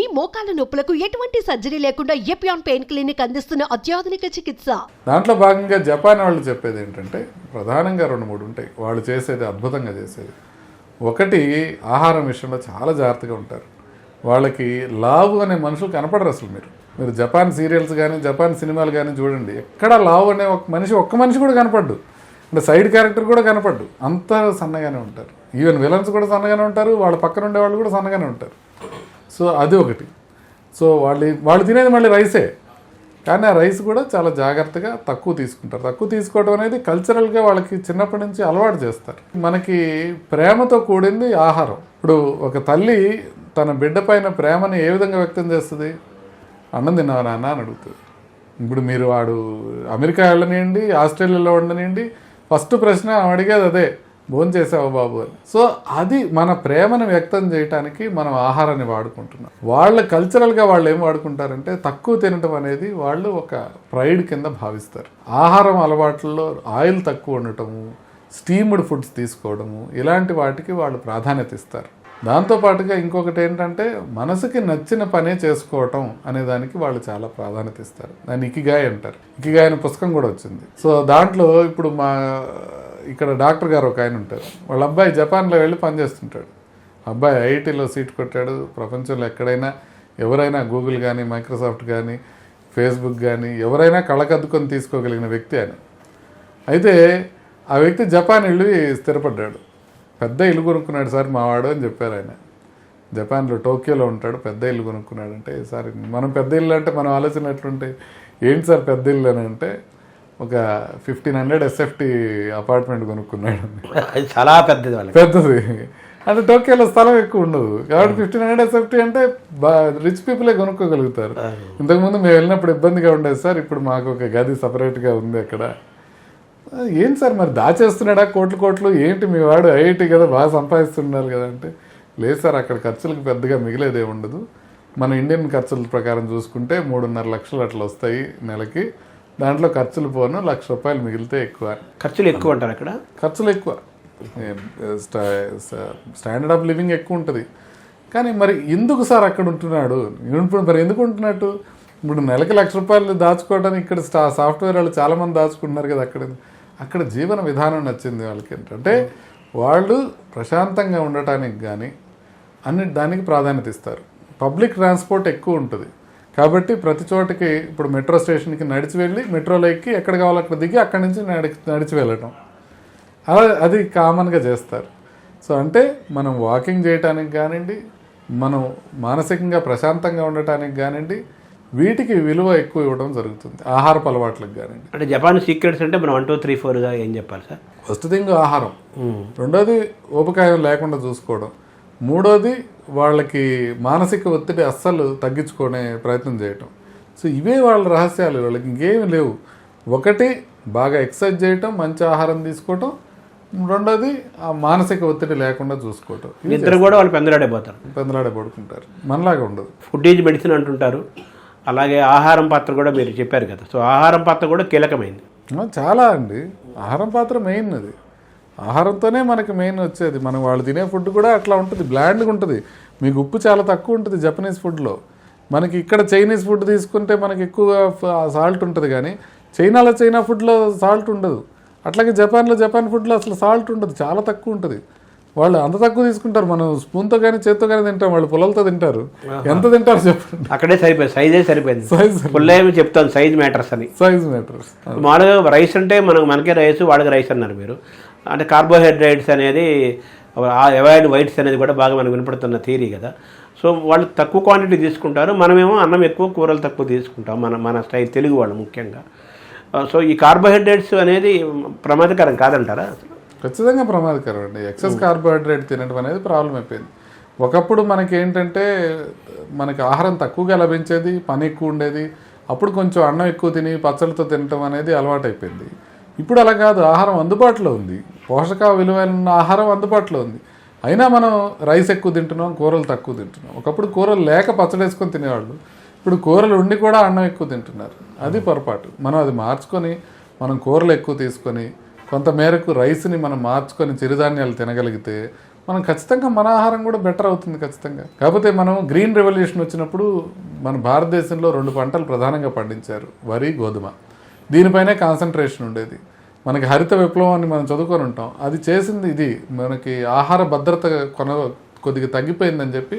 మీ మోకాల నొప్పులకు ఎటువంటి సర్జరీ లేకుండా ఎపియాన్ పెయిన్ క్లినిక్ అందిస్తున్న అత్యాధునిక చికిత్స? దాంట్లో భాగంగా జపాన్ వాళ్ళు చెప్పేది ఏంటంటే ప్రధానంగా రెండు మూడు ఉంటాయి. వాళ్ళు చేసేది అద్భుతంగా చేసేది. ఒకటి ఆహారం విషయంలో చాలా జాగ్రత్తగా ఉంటారు. వాళ్ళకి లావు అనే మనుషులు కనపడరు అసలు మీరు. మీరు జపాన్ సీరియల్స్ కానీ జపాన్ సినిమాలు కానీ చూడండి. ఎక్కడ లావు అనే ఒక మనిషి ఒక్క మనిషి కూడా కనపడ్డు. అంటే సైడ్ క్యారెక్టర్ కూడా కనపడ్డు. అంత సన్నగానే ఉంటారు. ఈవెన్ విలన్స్ కూడా సన్నగానే ఉంటారు. వాళ్ళ పక్కన ఉండే వాళ్ళు కూడా సన్నగానే ఉంటారు. సో అది ఒకటి సో వాళ్ళు వాళ్ళు తినేది మళ్ళీ రైసే. కానీ ఆ రైస్ కూడా చాలా జాగ్రత్తగా తక్కువ తీసుకుంటారు. తక్కువ తీసుకోవడం అనేది కల్చరల్గా వాళ్ళకి చిన్నప్పటి నుంచి అలవాటు చేస్తారు. మనకి ప్రేమతో కూడింది ఆహారం. ఇప్పుడు ఒక తల్లి తన బిడ్డ పైన ప్రేమని ఏ విధంగా వ్యక్తం చేస్తుంది? అన్నం తిన్నావా నాన్న అని అడుగుతుంది. ఇప్పుడు మీరు వాడు అమెరికా వెళ్ళనివ్వండి ఆస్ట్రేలియాలో ఉండనివ్వండి ఫస్ట్ ప్రశ్న ఆమె అడిగేది అదే. భోజనం బాబు అని. సో అది మన ప్రేమను వ్యక్తం చేయడానికి మనం ఆహారాన్ని వాడుకుంటున్నాం. వాళ్ళ కల్చరల్గా వాళ్ళు ఏం వాడుకుంటారంటే తక్కువ తినటం అనేది వాళ్ళు ఒక ప్రైడ్ కింద భావిస్తారు. ఆహారం అలవాట్లలో ఆయిల్ తక్కువ ఉండటము స్టీమ్డ్ ఫుడ్స్ తీసుకోవడము ఇలాంటి వాటికి వాళ్ళు ప్రాధాన్యత ఇస్తారు. దాంతోపాటుగా ఇంకొకటి ఏంటంటే మనసుకి నచ్చిన పనే చేసుకోవటం అనే దానికి వాళ్ళు చాలా ప్రాధాన్యత ఇస్తారు. దాన్ని ఇకిగాయ్ అంటారు. ఇకిగాయ్ అనే పుస్తకం కూడా వచ్చింది. సో దాంట్లో ఇప్పుడు మా ఇక్కడ డాక్టర్ గారు ఒక ఆయన ఉంటారు. వాళ్ళ అబ్బాయి జపాన్లో వెళ్ళి పనిచేస్తుంటాడు. అబ్బాయి ఐఐటీలో సీట్ కొట్టాడు. ప్రపంచంలో ఎక్కడైనా ఎవరైనా గూగుల్ కానీ మైక్రోసాఫ్ట్ కానీ ఫేస్బుక్ కానీ ఎవరైనా కళ్ళకద్దుకొని తీసుకోగలిగిన వ్యక్తి ఆయన. అయితే ఆ వ్యక్తి జపాన్ వెళ్ళి స్థిరపడ్డాడు. పెద్ద ఇల్లు కొనుక్కున్నాడు సార్ మావాడు అని చెప్పారు ఆయన. జపాన్లో టోక్యోలో ఉంటాడు. పెద్ద ఇల్లు కొనుక్కున్నాడు అంటే సార్ మనం పెద్ద ఇల్లు అంటే మనం ఆలోచన ఎట్లుంటే ఏంటి సార్ పెద్ద ఇల్లు అని అంటే ఒక ఫిఫ్టీన్ హండ్రెడ్ ఎస్ఎఫ్టీ అపార్ట్మెంట్ కొనుక్కున్నాడు. అది చాలా పెద్దది వాళ్ళకి. పెద్దది. అంటే టోక్యోలో స్థలం ఎక్కువ ఉండదు. కాబట్టి ఫిఫ్టీన్ హండ్రెడ్ ఎస్ఎఫ్టీ అంటే రిచ్ పీపులే కొనుక్కోగలుగుతారు. ఇంతకుముందు మేము వెళ్ళినప్పుడు ఇబ్బందిగా ఉండేది సార్ ఇప్పుడు మాకు ఒక గది సపరేట్గా ఉంది అక్కడ. ఏం సార్ మరి దాచేస్తున్నాడా? కోట్లు కోట్లు? ఏంటి మీ వాడు ఐఐటి కదా బాగా సంపాదిస్తున్నారు కదా అంటే లేదు సార్ అక్కడ ఖర్చులకు పెద్దగా మిగిలేదే ఉండదు. మన ఇండియన్ ఖర్చుల ప్రకారం చూసుకుంటే మూడున్నర లక్షలు అట్లా వస్తాయి నెలకి. దాంట్లో ఖర్చులు పోను లక్ష రూపాయలు మిగిలితే ఎక్కువ. ఖర్చులు ఎక్కువ ఉంటారు అక్కడ? ఖర్చులు ఎక్కువ. స్టాండర్డ్ ఆఫ్ లివింగ్ ఎక్కువ ఉంటుంది. కానీ మరి ఎందుకు సార్ అక్కడ ఉంటున్నాడు? ఇప్పుడు మరి ఎందుకు ఉంటున్నట్టు? ఇప్పుడు నెలకి లక్ష రూపాయలు దాచుకోవడానికి ఇక్కడ స్టా సాఫ్ట్వేర్ వాళ్ళు చాలామంది దాచుకుంటున్నారు కదా అక్కడ. అక్కడ జీవన విధానం నచ్చింది వాళ్ళకి ఏంటంటే వాళ్ళు ప్రశాంతంగా ఉండటానికి కానీ అన్ని దానికి ప్రాధాన్యత ఇస్తారు. పబ్లిక్ ట్రాన్స్పోర్ట్ ఎక్కువ ఉంటుంది. కాబట్టి ప్రతి చోటకి ఇప్పుడు మెట్రో స్టేషన్కి నడిచి వెళ్ళి మెట్రోలో ఎక్కి ఎక్కడ కావాలో అక్కడ దిగి అక్కడి నుంచి నడి నడిచి వెళ్ళటం. అలా అది కామన్గా చేస్తారు. సో అంటే మనం వాకింగ్ చేయటానికి కానివ్వండి మనం మానసికంగా ప్రశాంతంగా ఉండటానికి కానివ్వండి వీటికి విలువ ఎక్కువ ఇవ్వడం జరుగుతుంది. ఆహారపు అలవాట్లకు కానివ్వండి. అంటే జపాన్ సీక్రెట్స్ అంటే మనం వన్ టూ త్రీ ఫోర్గా ఏం చెప్పాలి సార్? ఫస్ట్ థింగ్ ఆహారం. రెండోది ఊపకాయం లేకుండా చూసుకోవడం. మూడోది వాళ్ళకి మానసిక ఒత్తిడి అస్సలు తగ్గించుకునే ప్రయత్నం చేయటం. సో ఇవే వాళ్ళ రహస్యాలు. వాళ్ళకి ఇంకేమి లేవు. ఒకటి బాగా ఎక్సర్సైజ్ చేయటం మంచి ఆహారం తీసుకోవటం. రెండోది ఆ మానసిక ఒత్తిడి లేకుండా చూసుకోవటం. ఇవి నిద్ర కూడా వాళ్ళు పెందలాడైపోతారు పెందలాడే పడుకుంటారు. మనలాగా ఉండదు. ఫుడ్ ఈజ్ మెడిసిన్ అంటుంటారు. అలాగే ఆహారం పాత్ర కూడా మీరు చెప్పారు కదా. సో ఆహారం పాత్ర కూడా కీలకమైంది. చాలా అండి. ఆహారం పాత్ర మెయిన్ అది. ఆహారంతోనే మనకి మెయిన్ వచ్చేది. మనం వాళ్ళు తినే ఫుడ్ కూడా అట్లా ఉంటుంది. బ్లాండ్గా ఉంటుంది. మీకు ఉప్పు చాలా తక్కువ ఉంటుంది జపనీస్ ఫుడ్లో మనకి ఇక్కడ చైనీస్ ఫుడ్ తీసుకుంటే మనకి ఎక్కువ సాల్ట్ ఉంటుంది కానీ చైనాలో చైనా ఫుడ్లో సాల్ట్ ఉండదు. అట్లాగే జపాన్లో జపాన్ ఫుడ్లో అసలు సాల్ట్ ఉండదు. చాలా తక్కువ ఉంటుంది. వాళ్ళు అంత తక్కువ తీసుకుంటారు. మనం స్పూన్తో కానీ చేత్తో కానీ తింటాం. వాళ్ళు పొలాలతో తింటారు. ఎంత తింటారు చెప్పండి. అక్కడే సరిపోయింది. సైజే సరిపోయింది. సైజ్ ఫుల్ ఏమి చెప్తాను. సైజ్ మ్యాటర్స్ అని. సైజ్ మ్యాటర్స్ మామూలుగా రైస్ అంటే మనకు మనకే రైస్ వాళ్ళకి రైస్ అన్నారు మీరు. అంటే కార్బోహైడ్రేట్స్ అనేది అవాయిడ్ వైట్స్ అనేది కూడా బాగా మనకు వినపడుతున్న థీరీ కదా. సో వాళ్ళు తక్కువ క్వాంటిటీ తీసుకుంటారు. మనమేమో అన్నం ఎక్కువ కూరలు తక్కువ తీసుకుంటాం. మన మన స్టైల్ తెలుగు వాళ్ళు ముఖ్యంగా. సో ఈ కార్బోహైడ్రేట్స్ అనేది ప్రమాదకరం కాదంటారా? ఖచ్చితంగా ప్రమాదకరం అండి. ఎక్సెస్ కార్బోహైడ్రేట్ తినడం అనేది ప్రాబ్లం అయిపోయింది. ఒకప్పుడు మనకి ఏంటంటే మనకి ఆహారం తక్కువగా లభించేది పని ఎక్కువ ఉండేది. అప్పుడు కొంచెం అన్నం ఎక్కువ తిని పచ్చళ్ళతో తినటం అనేది అలవాటైపోయింది. ఇప్పుడు అలా కాదు. ఆహారం అందుబాటులో ఉంది. పోషక విలువైన ఆహారం అందుబాటులో ఉంది. అయినా మనం రైస్ ఎక్కువ తింటున్నాం కూరలు తక్కువ తింటున్నాం. ఒకప్పుడు కూరలు లేక పచ్చడి వేసుకొని తినేవాళ్ళు. ఇప్పుడు కూరలు ఉండి కూడా అన్నం ఎక్కువ తింటున్నారు. అది పొరపాటు. మనం అది మార్చుకొని మనం కూరలు ఎక్కువ తీసుకొని కొంత మేరకు రైస్ని మనం మార్చుకొని చిరుధాన్యాలు తినగలిగితే మనం ఖచ్చితంగా మన ఆహారం కూడా బెటర్ అవుతుంది ఖచ్చితంగా. కాకపోతే మనం గ్రీన్ రెవల్యూషన్ వచ్చినప్పుడు మన భారతదేశంలో రెండు పంటలు ప్రధానంగా పండించారు. వరి గోధుమ. దీనిపైనే కాన్సన్ట్రేషన్ ఉండేది. మనకి హరిత విప్లవాన్ని మనం చదువుకొని ఉంటాం. అది చేసింది ఇది. మనకి ఆహార భద్రత కొన కొద్దిగా తగ్గిపోయిందని చెప్పి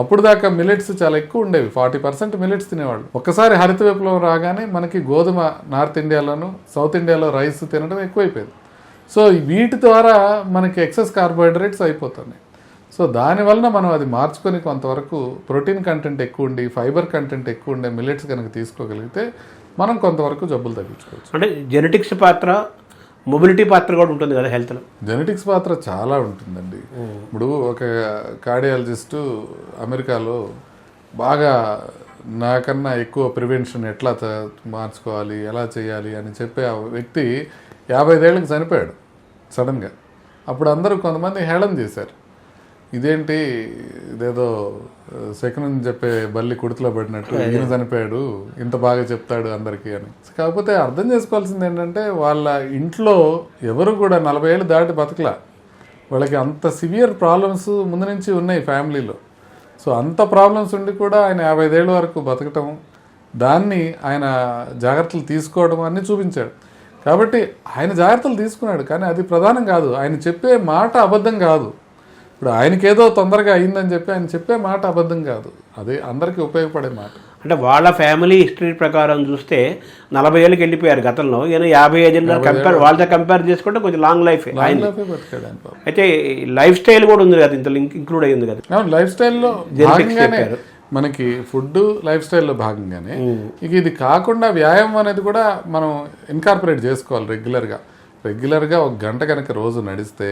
అప్పుడు దాకా మిలెట్స్ చాలా ఎక్కువ ఉండేవి. ఫార్టీ పర్సెంట్ మిలెట్స్ తినేవాళ్ళు. ఒక్కసారి హరిత విప్లవం రాగానే మనకి గోధుమ నార్త్ ఇండియాలోను సౌత్ ఇండియాలో రైస్ తినడం ఎక్కువైపోయింది. సో వీటి ద్వారా మనకి ఎక్సెస్ కార్బోహైడ్రేట్స్ అయిపోతున్నాయి. సో దానివలన మనం అది మార్చుకొని కొంతవరకు ప్రోటీన్ కంటెంట్ ఎక్కువ ఉండి ఫైబర్ కంటెంట్ ఎక్కువ ఉండే మిల్లెట్స్ కనుక తీసుకోగలిగితే మనం కొంతవరకు జబ్బులు తగ్గించుకోవచ్చు. అంటే జెనెటిక్స్ పాత్ర మొబిలిటీ పాత్ర కూడా ఉంటుంది కదా హెల్త్లో జెనెటిక్స్ పాత్ర చాలా ఉంటుందండి. ఇప్పుడు ఒక కార్డియాలజిస్టు అమెరికాలో బాగా నాకన్నా ఎక్కువ ప్రివెన్షన్ ఎట్లా మార్చుకోవాలి ఎలా చేయాలి అని చెప్పే ఆ వ్యక్తి యాభై ఐదేళ్ళకి చనిపోయాడు సడన్గా అప్పుడు అందరూ కొంతమంది హేళన చేశారు. ఇదేంటి? ఇదేదో సెకండ్ చెప్పే బల్లి కుడితిలో పడినట్టు ఈయన చనిపోయాడు ఇంత బాగా చెప్తాడు అందరికీ అని. కాకపోతే అర్థం చేసుకోవాల్సింది ఏంటంటే వాళ్ళ ఇంట్లో ఎవరు కూడా నలభై ఏళ్ళు దాటి బతకలా. వాళ్ళకి అంత సివియర్ ప్రాబ్లమ్స్ ముందు నుంచి ఉన్నాయి ఫ్యామిలీలో. సో అంత ప్రాబ్లమ్స్ ఉండి కూడా ఆయన యాభై ఐదేళ్ళ వరకు బతకటం దాన్ని ఆయన జాగ్రత్తలు తీసుకోవడం అన్నీ చూపించాడు. కాబట్టి ఆయన జాగ్రత్తలు తీసుకున్నాడు కానీ అది ప్రధానం కాదు. ఆయన చెప్పే మాట అబద్ధం కాదు. ఇప్పుడు ఆయనకేదో తొందరగా అయిందని చెప్పి ఆయన చెప్పే మాట అబద్ధం కాదు. అది అందరికీ ఉపయోగపడే మాట. అంటే వాళ్ళ ఫ్యామిలీ హిస్టరీ ప్రకారం చూస్తే నలభై ఏళ్ళకి వెళ్ళిపోయారు గతంలో. ఈయన యాభై ఐదు కంపేర్ వాళ్ళతో కంపేర్ చేసుకుంటే కొంచెం లాంగ్ లైఫ్. అయితే లైఫ్ స్టైల్ కూడా ఉంది కదా ఇంత ఇంక్లూడ్ అయ్యింది కదా. లైఫ్ స్టైల్లో మనకి ఫుడ్ లైఫ్ స్టైల్లో భాగంగానే ఇక ఇది కాకుండా వ్యాయామం అనేది కూడా మనం ఇన్కార్పొరేట్ చేసుకోవాలి రెగ్యులర్గా రెగ్యులర్గా ఒక గంట కనుక రోజు నడిస్తే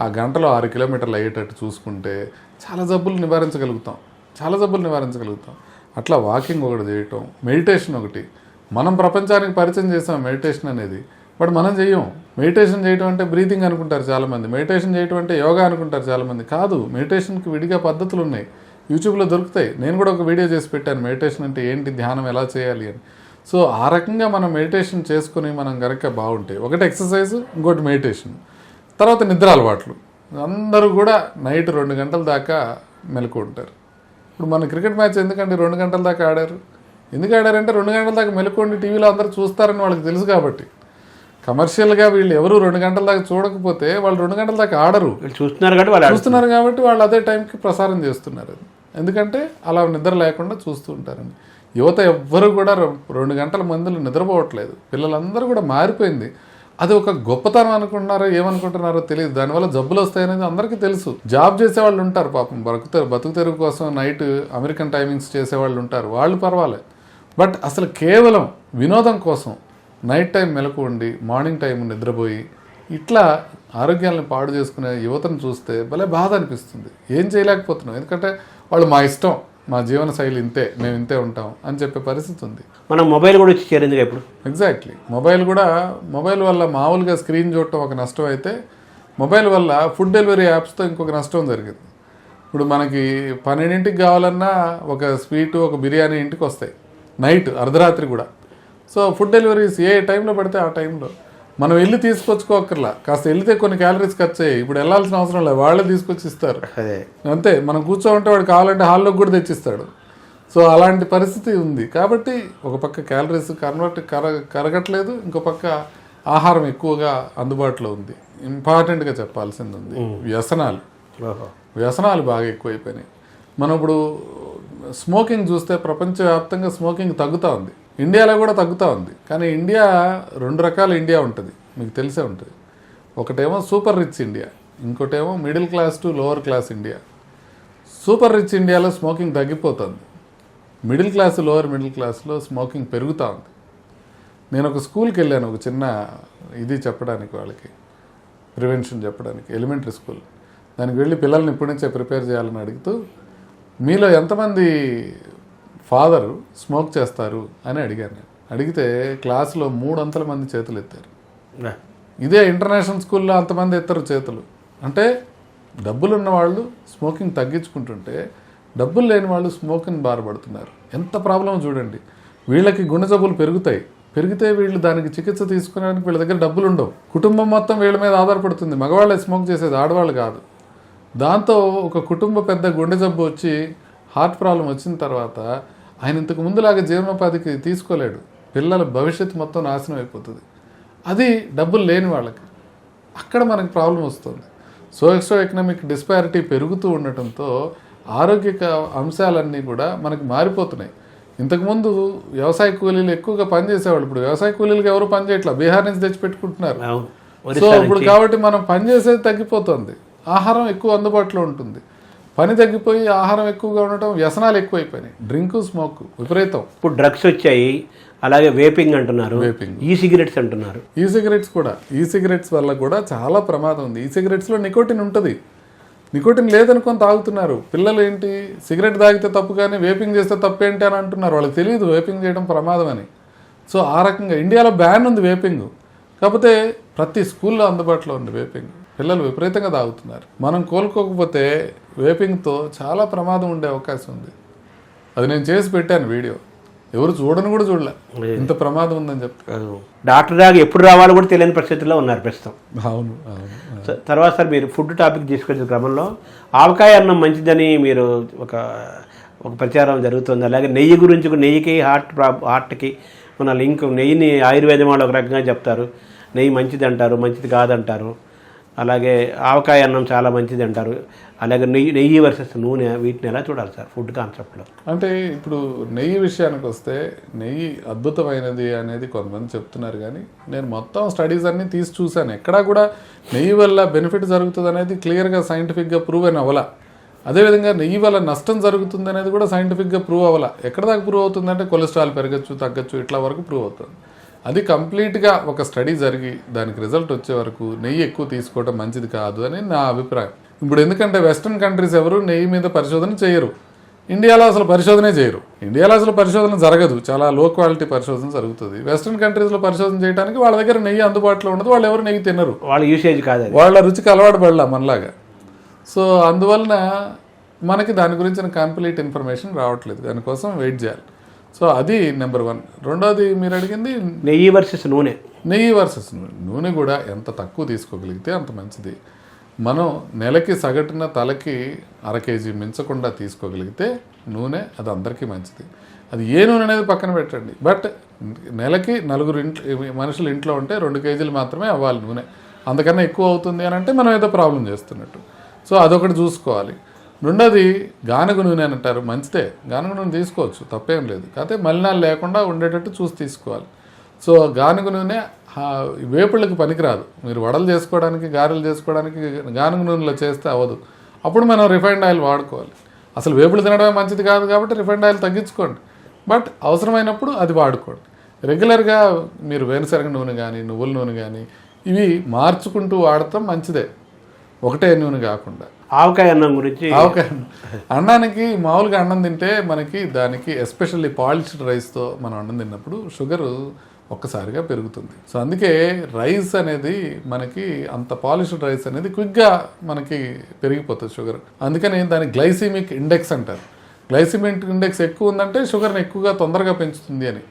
ఆ గంటలో ఆరు కిలోమీటర్లు అయ్యేటట్టు చూసుకుంటే చాలా జబ్బులు నివారించగలుగుతాం. చాలా జబ్బులు నివారించగలుగుతాం. అట్లా వాకింగ్ ఒకటి చేయటం మెడిటేషన్ ఒకటి. మనం ప్రపంచానికి పరిచయం చేసాం మెడిటేషన్ అనేది. బట్ మనం చెయ్యం. మెడిటేషన్ చేయటం అంటే బ్రీతింగ్ అనుకుంటారు చాలామంది. మెడిటేషన్ చేయటం అంటే యోగా అనుకుంటారు చాలామంది. కాదు మెడిటేషన్కి విడిగా పద్ధతులు ఉన్నాయి. యూట్యూబ్లో దొరుకుతాయి. నేను కూడా ఒక వీడియో చేసి పెట్టాను. మెడిటేషన్ అంటే ఏంటి? ధ్యానం ఎలా చేయాలి అని. సో ఆ రకంగా మనం మెడిటేషన్ చేసుకుని మనం కనుక బాగుంటాయి ఒకటి ఎక్సర్సైజ్ ఇంకోటి మెడిటేషన్. తర్వాత నిద్ర అలవాట్లు. అందరూ కూడా నైట్ రెండు గంటల దాకా మెలకు ఉంటారు. ఇప్పుడు మన క్రికెట్ మ్యాచ్ ఎందుకంటే రెండు గంటల దాకా ఆడారు? ఎందుకు ఆడారంటే రెండు గంటల దాకా మెలకొండి టీవీలో అందరూ చూస్తారని వాళ్ళకి తెలుసు కాబట్టి. కమర్షియల్గా వీళ్ళు ఎవరు రెండు గంటల దాకా చూడకపోతే వాళ్ళు రెండు గంటల దాకా ఆడరు. వీళ్ళు చూస్తున్నారు కాబట్టి వాళ్ళు చూస్తున్నారు కాబట్టి వాళ్ళు అదే టైంకి ప్రసారం చేస్తున్నారు ఎందుకంటే అలా నిద్ర లేకుండా చూస్తూ ఉంటారని. యువత ఎవ్వరు కూడా రెండు గంటల మందులు నిద్రపోవట్లేదు. పిల్లలందరూ కూడా మారిపోయింది. అది ఒక గొప్పతనం అనుకుంటున్నారో ఏమనుకుంటున్నారో తెలియదు. దానివల్ల జబ్బులు వస్తాయనేది అందరికీ తెలుసు. జాబ్ చేసే వాళ్ళు ఉంటారు పాపం. బతుకు బతుకు తెరుగు కోసం నైట్ అమెరికన్ టైమింగ్స్ చేసే వాళ్ళు ఉంటారు. వాళ్ళు పర్వాలేదు బట్ అసలు కేవలం వినోదం కోసం నైట్ టైం మెలకు ఉండి మార్నింగ్ టైం నిద్రపోయి ఇట్లా ఆరోగ్యాలను పాడు చేసుకునే యువతను చూస్తే భలే బాధ అనిపిస్తుంది. ఏం చేయలేకపోతున్నాం. ఎందుకంటే వాళ్ళు మా ఇష్టం. మా జీవన శైలి ఇంతే మేము ఇంతే ఉంటాం అని చెప్పే పరిస్థితి ఉంది. మనం మొబైల్ కూడా వచ్చి చేరింది ఇప్పుడు? ఎగ్జాక్ట్లీ మొబైల్ కూడా మొబైల్ వల్ల మామూలుగా స్క్రీన్ చూడటం ఒక నష్టం అయితే మొబైల్ వల్ల ఫుడ్ డెలివరీ యాప్స్తో ఇంకొక నష్టం జరిగింది. ఇప్పుడు మనకి పన్నెండింటికి కావాలన్నా ఒక స్వీటు ఒక బిర్యానీ ఇంటికి వస్తాయి. నైట్ అర్ధరాత్రి కూడా. సో ఫుడ్ డెలివరీస్ ఏ టైంలో పడితే ఆ టైంలో. మనం వెళ్ళి తీసుకొచ్చుకోకర్లా కాస్త వెళ్తే కొన్ని క్యాలరీస్ ఖర్చు అయ్యాయి. ఇప్పుడు వెళ్ళాల్సిన అవసరం లేదు. వాళ్ళే తీసుకొచ్చి ఇస్తారు. అంతే. మనం కూర్చోమంటే వాడు కావాలంటే హాల్లోకి కూడా తెచ్చిస్తాడు. సో అలాంటి పరిస్థితి ఉంది. కాబట్టి ఒక పక్క క్యాలరీస్ కన్వర్ట్ కర కరగట్లేదు. ఇంకో పక్క ఆహారం ఎక్కువగా అందుబాటులో ఉంది. ఇంపార్టెంట్గా చెప్పాల్సింది ఉంది. వ్యసనాలు. వ్యసనాలు బాగా ఎక్కువైపోయినాయి. మనం ఇప్పుడు స్మోకింగ్ చూస్తే ప్రపంచవ్యాప్తంగా స్మోకింగ్ తగ్గుతూ ఉంది. ఇండియాలో కూడా తగ్గుతూ ఉంది. కానీ ఇండియా రెండు రకాల ఇండియా ఉంటుంది. మీకు తెలిసే ఉంటుంది. ఒకటేమో సూపర్ రిచ్ ఇండియా ఇంకోటేమో middle class to lower class India. Super rich ఇండియాలో స్మోకింగ్ తగ్గిపోతుంది. మిడిల్ క్లాస్ లోవర్ మిడిల్ క్లాస్లో స్మోకింగ్ పెరుగుతూ ఉంది. నేను ఒక స్కూల్కి వెళ్ళాను ఒక చిన్న ఇది చెప్పడానికి వాళ్ళకి ప్రివెన్షన్ చెప్పడానికి ఎలిమెంటరీ స్కూల్. దానికి వెళ్ళి పిల్లల్ని ఇప్పటి నుంచే ప్రిపేర్ చేయాలని అడుగుతూ మీలో ఎంతమంది ఫాదర్ స్మోక్ చేస్తారు అని అడిగాను నేను. అడిగితే క్లాసులో మూడు వందల మంది చేతులు ఎత్తారు. ఇదే ఇంటర్నేషనల్ స్కూల్లో అంతమంది ఎత్తరు చేతులు. అంటే డబ్బులు ఉన్న వాళ్ళు స్మోకింగ్ తగ్గించుకుంటుంటే డబ్బులు లేని వాళ్ళు స్మోకింగ్ బాధపడుతున్నారు ఎంత ప్రాబ్లం చూడండి. వీళ్ళకి గుండె జబ్బులు పెరుగుతాయి. పెరిగితే వీళ్ళు దానికి చికిత్స తీసుకోవడానికి వీళ్ళ దగ్గర డబ్బులు ఉండవు. కుటుంబం మొత్తం వీళ్ళ మీద ఆధారపడుతుంది. మగవాళ్ళే స్మోక్ చేసేది ఆడవాళ్ళు కాదు. దాంతో ఒక కుటుంబ పెద్ద గుండె జబ్బు వచ్చి హార్ట్ ప్రాబ్లం వచ్చిన తర్వాత ఆయన ఇంతకు ముందులాగా జీవనోపాధికి తీసుకోలేడు. పిల్లల భవిష్యత్తు మొత్తం నాశనం అయిపోతుంది. అది డబ్బులు లేని వాళ్ళకి. అక్కడ మనకి ప్రాబ్లం వస్తుంది. సోషో ఎకనామిక్ డిస్పారిటీ పెరుగుతూ ఉండటంతో ఆరోగ్య అంశాలన్నీ కూడా మనకి మారిపోతున్నాయి. ఇంతకుముందు వ్యవసాయ కూలీలు ఎక్కువగా పనిచేసేవాళ్ళు ఇప్పుడు వ్యవసాయ కూలీలకు ఎవరు పని చేయట్లా? బీహార్ నుంచి తెచ్చి పెట్టుకుంటున్నారు అవును. సో ఇప్పుడు కాబట్టి మనం పని చేసేది తగ్గిపోతుంది. ఆహారం ఎక్కువ అందుబాటులో ఉంటుంది. పని తగ్గిపోయి ఆహారం ఎక్కువగా ఉండటం వ్యసనాలు ఎక్కువైపోయినాయి. డ్రింక్ స్మోక్ విపరీతం. ఇప్పుడు డ్రగ్స్ వచ్చాయి అలాగే వేపింగ్ అంటున్నారు. ఈ సిగరెట్స్ అంటున్నారు. ఈ సిగరెట్స్ కూడా ఈ సిగరెట్స్ వల్ల కూడా చాలా ప్రమాదం ఉంది. ఈ సిగరెట్స్లో నికోటిన్ ఉంటుంది. నికోటిన్ లేదనుకొని తాగుతున్నారు. పిల్లలు ఏంటి? సిగరెట్ తాగితే తప్పు కానీ వేపింగ్ చేస్తే తప్పు ఏంటి అని అంటున్నారు. వాళ్ళకి తెలియదు వేపింగ్ చేయడం ప్రమాదం అని. సో ఆ రకంగా ఇండియాలో బ్యాన్ ఉంది వేపింగ్. కాకపోతే ప్రతి స్కూల్లో అందుబాటులో ఉంది వేపింగ్. పిల్లలు విపరీతంగా తాగుతున్నారు. మనం కోలుకోకపోతే వేపింగ్తో చాలా ప్రమాదం ఉండే అవకాశం ఉంది. అది నేను చేసి పెట్టాను వీడియో. ఎవరు చూడని కూడా చూడలే. ఇంత ప్రమాదం ఉందని చెప్తాను డాక్టర్ దాకా ఎప్పుడు రావాలో కూడా తెలియని పరిస్థితుల్లో ఉన్నారు ప్రస్తుతం. అవును తర్వాత సార్ మీరు ఫుడ్ టాపిక్ తీసుకొచ్చే క్రమంలో ఆవకాయ అన్నం మంచిదని మీరు ఒక ఒక ప్రచారం జరుగుతుంది. అలాగే నెయ్యి గురించి నెయ్యికి హార్ట్ హార్ట్కి మన లింక్ నెయ్యిని ఆయుర్వేదం వాళ్ళు ఒక రకంగా చెప్తారు. నెయ్యి మంచిది అంటారు మంచిది కాదంటారు. అలాగే ఆవకాయ అన్నం చాలా మంచిది అంటారు. అలాగే నెయ్యి నెయ్యి వర్సెస్ నూనె వీటిని ఎలా చూడాలి సార్? ఫుడ్ కాన్సెప్ట్లో అంటే ఇప్పుడు నెయ్యి విషయానికి వస్తే నెయ్యి అద్భుతమైనది అనేది కొంతమంది చెప్తున్నారు కానీ నేను మొత్తం స్టడీస్ అన్ని తీసి చూశాను. ఎక్కడా కూడా నెయ్యి వల్ల బెనిఫిట్ జరుగుతుంది అనేది క్లియర్గా సైంటిఫిక్గా ప్రూవ్ అయిన అవ్వాల అదేవిధంగా నెయ్యి వల్ల నష్టం జరుగుతుంది అనేది కూడా సైంటిఫిక్గా ప్రూవ్ అవ్వాల ఎక్కడ దాకా ప్రూవ్ అవుతుందంటే కొలెస్ట్రాల్ పెరగచ్చు తగ్గచ్చు ఇట్లా వరకు ప్రూవ్ అవుతుంది. అది కంప్లీట్గా ఒక స్టడీ జరిగి దానికి రిజల్ట్ వచ్చే వరకు నెయ్యి ఎక్కువ తీసుకోవడం మంచిది కాదు అని నా అభిప్రాయం. ఇప్పుడు ఎందుకంటే వెస్ట్రన్ కంట్రీస్ ఎవరు నెయ్యి మీద పరిశోధన చేయరు. ఇండియాలో అసలు పరిశోధనే చేయరు. ఇండియాలో అసలు పరిశోధన జరగదు. చాలా లో క్వాలిటీ పరిశోధన జరుగుతుంది. వెస్ట్రన్ కంట్రీస్లో పరిశోధన చేయడానికి వాళ్ళ దగ్గర నెయ్యి అందుబాటులో ఉండదు. వాళ్ళు ఎవరు నెయ్యి తినరు. వాళ్ళ యూసేజ్ కాదు వాళ్ళ రుచికి అలవాటు పడలా మనలాగా. సో అందువలన మనకి దాని గురించిన కంప్లీట్ ఇన్ఫర్మేషన్ రావట్లేదు. దానికోసం వెయిట్ చేయాలి. సో అది నెంబర్ వన్. రెండోది మీరు అడిగింది? నెయ్యి వర్సెస్ నూనె. నెయ్యి వర్సెస్ నూనె. నూనె కూడా ఎంత తక్కువ తీసుకోగలిగితే అంత మంచిది. మనం నెలకి సగటున తలకి అర కేజీ మించకుండా తీసుకోగలిగితే నూనె అది అందరికీ మంచిది. అది ఏ నూనె అనేది పక్కన పెట్టండి. బట్ నెలకి నలుగురు ఇంట్లో మనుషులు ఇంట్లో ఉంటే రెండు కేజీలు మాత్రమే అవ్వాలి నూనె. అంతకన్నా ఎక్కువ అవుతుంది అని అంటే మనం ఏదో ప్రాబ్లం చేస్తున్నట్టు. సో అదొకటి చూసుకోవాలి. రెండోది గానుగ నూనె అని అంటారు మంచిదే. గానుగ నూనె తీసుకోవచ్చు తప్పేం లేదు. కాకపోతే మలినాలు లేకుండా ఉండేటట్టు చూసి తీసుకోవాలి. సో గానుగ నూనె వేపుళ్ళకి పనికిరాదు. మీరు వడలు చేసుకోవడానికి గారెలు చేసుకోవడానికి గానుగ నూనెలో చేస్తే అవ్వదు. అప్పుడు మనం రిఫైండ్ ఆయిల్ వాడుకోవాలి. అసలు వేపులు తినడమే మంచిది కాదు కాబట్టి రిఫైండ్ ఆయిల్ తగ్గించుకోండి. బట్ అవసరమైనప్పుడు అది వాడుకోండి. రెగ్యులర్గా మీరు వేరుశనగ నూనె కానీ నువ్వుల నూనె కానీ ఇవి మార్చుకుంటూ వాడటం మంచిదే. ఒకటే నూనె కాకుండా. ఆవకాయ అన్నం గురించి. ఆవకాయ అన్నానికి మామూలుగా అన్నం తింటే మనకి దానికి ఎస్పెషల్లీ పాలిష్డ్ రైస్తో మనం అన్నం తిన్నప్పుడు షుగర్ ఒక్కసారిగా పెరుగుతుంది. సో అందుకే రైస్ అనేది మనకి అంత పాలిష్డ్ రైస్ అనేది క్విక్గా మనకి పెరిగిపోతుంది షుగర్. అందుకని దాని గ్లైసిమిక్ ఇండెక్స్ అంటారు. గ్లైసిమిక్ ఇండెక్స్ ఎక్కువ ఉందంటే షుగర్ని ఎక్కువగా తొందరగా పెంచుతుంది అని.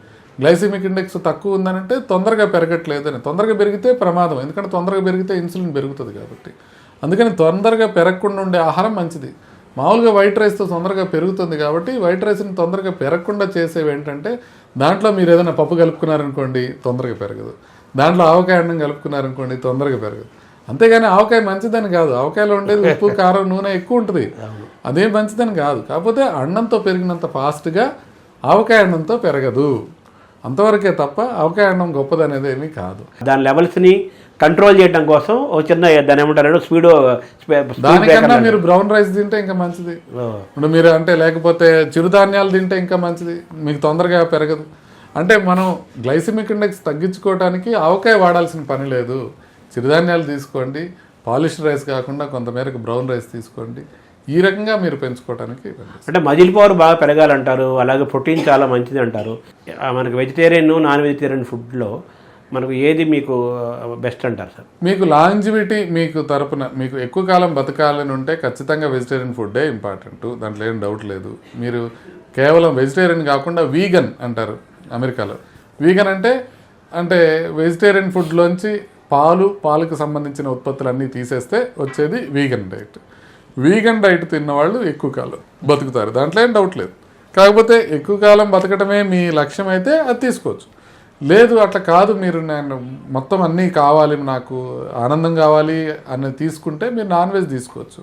గ్లైసిమిక్ ఇండెక్స్ తక్కువ ఉందనంటే తొందరగా పెరగట్లేదు అని. తొందరగా పెరిగితే ప్రమాదం. ఎందుకంటే తొందరగా పెరిగితే ఇన్సులిన్ పెరుగుతుంది కాబట్టి. అందుకని తొందరగా పెరగకుండా ఉండే ఆహారం మంచిది. మామూలుగా వైట్ రైస్తో తొందరగా పెరుగుతుంది కాబట్టి వైట్ రైస్ని తొందరగా పెరగకుండా చేసేవి ఏంటంటే దాంట్లో మీరు ఏదైనా పప్పు కలుపుకున్నారనుకోండి తొందరగా పెరగదు. దాంట్లో ఆవకాయ అన్నం కలుపుకున్నారనుకోండి తొందరగా పెరగదు. అంతేగాని ఆవకాయ మంచిదని కాదు. ఆవకాయలో ఉండేది ఉప్పు కారం నూనె ఎక్కువ ఉంటుంది. అదేం మంచిదని కాదు. కాకపోతే అన్నంతో పెరిగినంత ఫాస్ట్గా ఆవకాయ అన్నంతో పెరగదు. అంతవరకే తప్ప అన్నం గొప్పదనేది ఏమీ కాదు. దాని లెవెల్స్ని కంట్రోల్ చేయడం కోసం ఒక చిన్న దాని ఏమంటారు స్పీడ్ దానికన్నా మీరు బ్రౌన్ రైస్ తింటే ఇంకా మంచిది. ఇప్పుడు మీరు అంటే లేకపోతే చిరుధాన్యాలు తింటే ఇంకా మంచిది. మీకు తొందరగా పెరగదు. అంటే మనం గ్లైసిమిక్ ఇండెక్స్ తగ్గించుకోవడానికి ఆవకాయ వాడాల్సిన పని లేదు. చిరుధాన్యాలు తీసుకోండి. పాలిష్డ్ రైస్ కాకుండా కొంతమేరకు బ్రౌన్ రైస్ తీసుకోండి. ఈ రకంగా మీరు పెంచుకోవడానికి. అంటే మజిల్ పవర్ బాగా పెరగాలంటారు అలాగే ప్రోటీన్ చాలా మంచిది అంటారు మనకి వెజిటేరియన్ నాన్ వెజిటేరియన్ ఫుడ్లో మనకు ఏది మీకు బెస్ట్ అంటారు సార్? మీకు లాంజివిటీ మీకు తరపున మీకు ఎక్కువ కాలం బతకాలని ఉంటే ఖచ్చితంగా వెజిటేరియన్ ఫుడ్డే ఇంపార్టెంట్. దాంట్లో ఏం డౌట్ లేదు. మీరు కేవలం వెజిటేరియన్ కాకుండా వీగన్ అంటారు అమెరికాలో. వీగన్ అంటే అంటే వెజిటేరియన్ ఫుడ్లోంచి పాలు పాలకు సంబంధించిన ఉత్పత్తులు అన్నీ తీసేస్తే వచ్చేది వీగన్ డైట్. వీగన్ డైట్ తిన్న వాళ్ళు ఎక్కువ కాలం బతుకుతారు. దాంట్లో ఏం డౌట్ లేదు. కాకపోతే ఎక్కువ కాలం బతకటమే మీ లక్ష్యం అయితే అది తీసుకోవచ్చు. లేదు అట్లా కాదు మీరు నేను మొత్తం అన్నీ కావాలి నాకు ఆనందం కావాలి అని తీసుకుంటే మీరు నాన్ వెజ్ తీసుకోవచ్చు.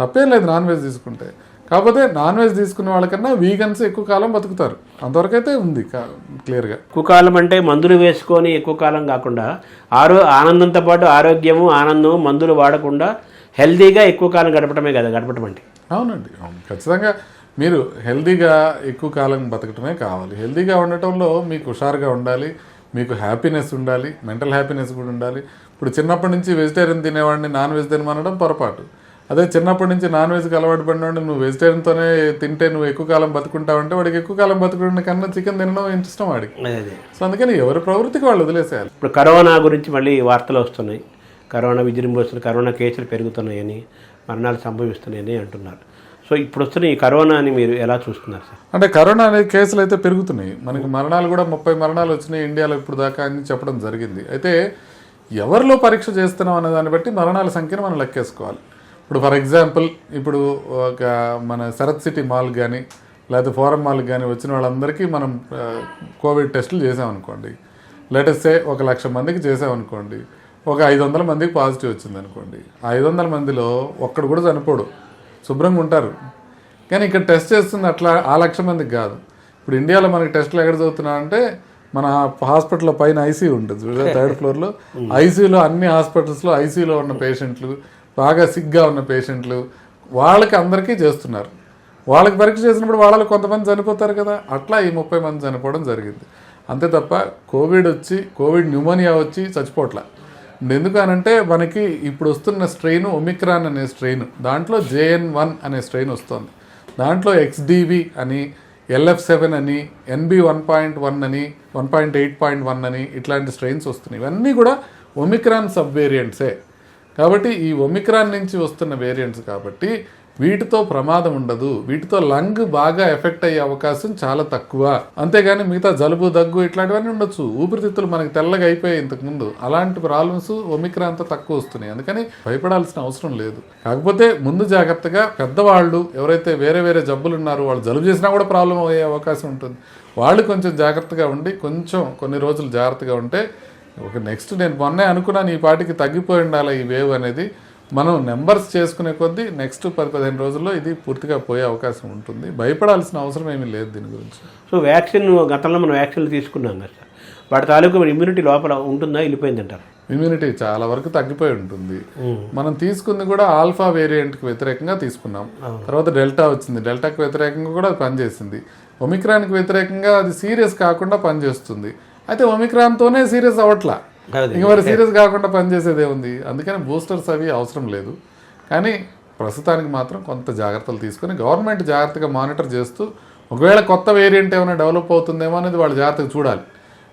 తప్పేం లేదు నాన్ వెజ్ తీసుకుంటే. కాకపోతే నాన్ వెజ్ తీసుకునే వాళ్ళకన్నా వీగన్స్ ఎక్కువ కాలం బతుకుతారు. అంతవరకు అయితే ఉంది క్లియర్గా. ఎక్కువ కాలం అంటే మందులు వేసుకొని ఎక్కువ కాలం కాకుండా ఆరో ఆనందంతో పాటు ఆరోగ్యము ఆనందం మందులు వాడకుండా హెల్తీగా ఎక్కువ కాలం గడపడమే కదా గడపడం అంటే. అవునండి అవును. ఖచ్చితంగా మీరు హెల్దీగా ఎక్కువ కాలం బతకటమే కావాలి. హెల్దీగా ఉండటంలో మీకు హుషారుగా ఉండాలి మీకు హ్యాపీనెస్ ఉండాలి మెంటల్ హ్యాపీనెస్ కూడా ఉండాలి. ఇప్పుడు చిన్నప్పటి నుంచి వెజిటేరియన్ తినేవాడిని నాన్ వెజ్ తినమనడం పొరపాటు. అదే చిన్నప్పటి నుంచి నాన్ వెజ్కి అలవాటు పడినవాడు నువ్వు వెజిటేరియన్తోనే తింటే నువ్వు ఎక్కువ కాలం బతుకుంటావంటే వాడికి ఎక్కువ కాలం బతుకున్న కన్నా చికెన్ తినడం ఇష్టం వాడికి. సో అందుకని ఎవరి ప్రవృత్తికి వాళ్ళు వదిలేసేయాలి. ఇప్పుడు కరోనా గురించి మళ్ళీ వార్తలు వస్తున్నాయి. కరోనా విజృంభిస్తున్న కరోనా కేసులు పెరుగుతున్నాయని మరణాలు సంభవిస్తున్నాయని అంటున్నారు. సో ఇప్పుడు వస్తున్న ఈ కరోనాని మీరు ఎలా చూస్తున్నారు సార్? అంటే కరోనా అనే కేసులు అయితే పెరుగుతున్నాయి. మనకి మరణాలు కూడా ముప్పై మరణాలు వచ్చినాయి ఇండియాలో ఇప్పుడు దాకా అని చెప్పడం జరిగింది. అయితే ఎవరిలో పరీక్ష చేస్తున్నాం అనే దాన్ని బట్టి మరణాల సంఖ్యను మనం లెక్కేసుకోవాలి. ఇప్పుడు ఫర్ ఎగ్జాంపుల్ ఇప్పుడు ఒక మన శరత్ సిటీ మాల్ కానీ లేకపోతే ఫోరం మాల్కి కానీ వచ్చిన వాళ్ళందరికీ మనం కోవిడ్ టెస్టులు చేసామనుకోండి. లేటెస్టే ఒక లక్ష మందికి చేసామనుకోండి. ఒక ఐదు వందల మందికి పాజిటివ్ వచ్చింది అనుకోండి ఐదు వందల మందిలో ఒక్కడు కూడా చనిపోడు. శుభ్రంగా ఉంటారు. కానీ ఇక్కడ టెస్ట్ చేస్తుంది అట్లా ఆ లక్ష మందికి కాదు. ఇప్పుడు ఇండియాలో మనకి టెస్టులు ఎక్కడ చదువుతున్నా అంటే మన హాస్పిటల్లో పైన ఐసీయూ ఉంటుంది. థర్డ్ ఫ్లోర్లో ఐసీయూలో అన్ని హాస్పిటల్స్లో ఐసీయూలో ఉన్న పేషెంట్లు బాగా సిగ్గా ఉన్న పేషెంట్లు వాళ్ళకి అందరికీ చేస్తున్నారు. వాళ్ళకి పరీక్ష చేసినప్పుడు వాళ్ళలో కొంతమంది చనిపోతారు కదా. అట్లా ఈ ముప్పై మంది చనిపోవడం జరిగింది. అంతే తప్ప కోవిడ్ వచ్చి కోవిడ్ న్యూమోనియా వచ్చి చచ్చిపోట్లా. ఎందుకనంటే మనకి ఇప్పుడు వస్తున్న స్ట్రెయిన్ ఒమిక్రాన్ అనే స్ట్రెయిన్ దాంట్లో జేఎన్ వన్ అనే స్ట్రెయిన్ వస్తుంది. దాంట్లో ఎక్స్డివి అని ఎల్ఎఫ్ సెవెన్ అని ఎన్బి వన్ పాయింట్ వన్ అని one point eight point one అని ఇట్లాంటి స్ట్రెయిన్స్ వస్తున్నాయి. ఇవన్నీ కూడా ఒమిక్రాన్ సబ్ వేరియంట్సే కాబట్టి ఈ ఒమిక్రాన్ నుంచి వస్తున్న వేరియంట్స్ కాబట్టి వీటితో ప్రమాదం ఉండదు వీటితో లంగ్ బాగా ఎఫెక్ట్ అయ్యే అవకాశం చాలా తక్కువ. అంతేగాని మిగతా జలుబు దగ్గు ఇట్లాంటివన్నీ ఉండొచ్చు. ఊపిరితిత్తులు మనకి తెల్లగా అయిపోయాయి ఇంతకు ముందు. అలాంటి ప్రాబ్లమ్స్ ఒమిక్రాన్తో తక్కువ వస్తున్నాయి. అందుకని భయపడాల్సిన అవసరం లేదు. కాకపోతే ముందు జాగ్రత్తగా పెద్దవాళ్ళు ఎవరైతే వేరే వేరే జబ్బులు ఉన్నారో వాళ్ళు జలుబు చేసినా కూడా ప్రాబ్లం అయ్యే అవకాశం ఉంటుంది. వాళ్ళు కొంచెం జాగ్రత్తగా ఉండి కొంచెం కొన్ని రోజులు జాగ్రత్తగా ఉంటే ఒక నెక్స్ట్ నేను మొన్నే అనుకున్నాను ఈ పాటికి తగ్గిపోయి ఉండాలి ఈ వేవ్ అనేది. మనం నెంబర్స్ చేసుకునే కొద్దీ నెక్స్ట్ పది పదిహేను రోజుల్లో ఇది పూర్తిగా పోయే అవకాశం ఉంటుంది. భయపడాల్సిన అవసరం ఏమీ లేదు దీని గురించి. సో వ్యాక్సిన్ గతంలో మనం వ్యాక్సిన్లు తీసుకున్నాం కదా సార్. వాటి తాలూకు ఇమ్యూనిటీ లోపల ఉంటుందా వెళ్ళిపోయిందంటారు ఇమ్యూనిటీ చాలా వరకు తగ్గిపోయి ఉంటుంది. మనం తీసుకుంది కూడా ఆల్ఫా వేరియంట్కి వ్యతిరేకంగా తీసుకున్నాం. తర్వాత డెల్టా వచ్చింది. డెల్టాకి వ్యతిరేకంగా కూడా అది పనిచేసింది. ఒమిక్రాన్కి వ్యతిరేకంగా అది సీరియస్ కాకుండా పనిచేస్తుంది. అయితే ఒమిక్రాన్తోనే సీరియస్ అవ్వట్లా. ఇంక మరి సీరియస్ కాకుండా పనిచేసేదే ఉంది. అందుకని బూస్టర్స్ అవి అవసరం లేదు. కానీ ప్రస్తుతానికి మాత్రం కొంత జాగ్రత్తలు తీసుకొని గవర్నమెంట్ జాగ్రత్తగా మానిటర్ చేస్తూ ఒకవేళ కొత్త వేరియంట్ ఏమైనా డెవలప్ అవుతుందేమో అనేది వాళ్ళు జాగ్రత్తగా చూడాలి.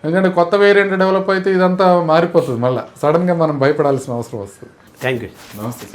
ఎందుకంటే కొత్త వేరియంట్ డెవలప్ అయితే ఇదంతా మారిపోతుంది మళ్ళీ. సడన్గా మనం భయపడాల్సిన అవసరం వస్తుంది. Thank you. నమస్తే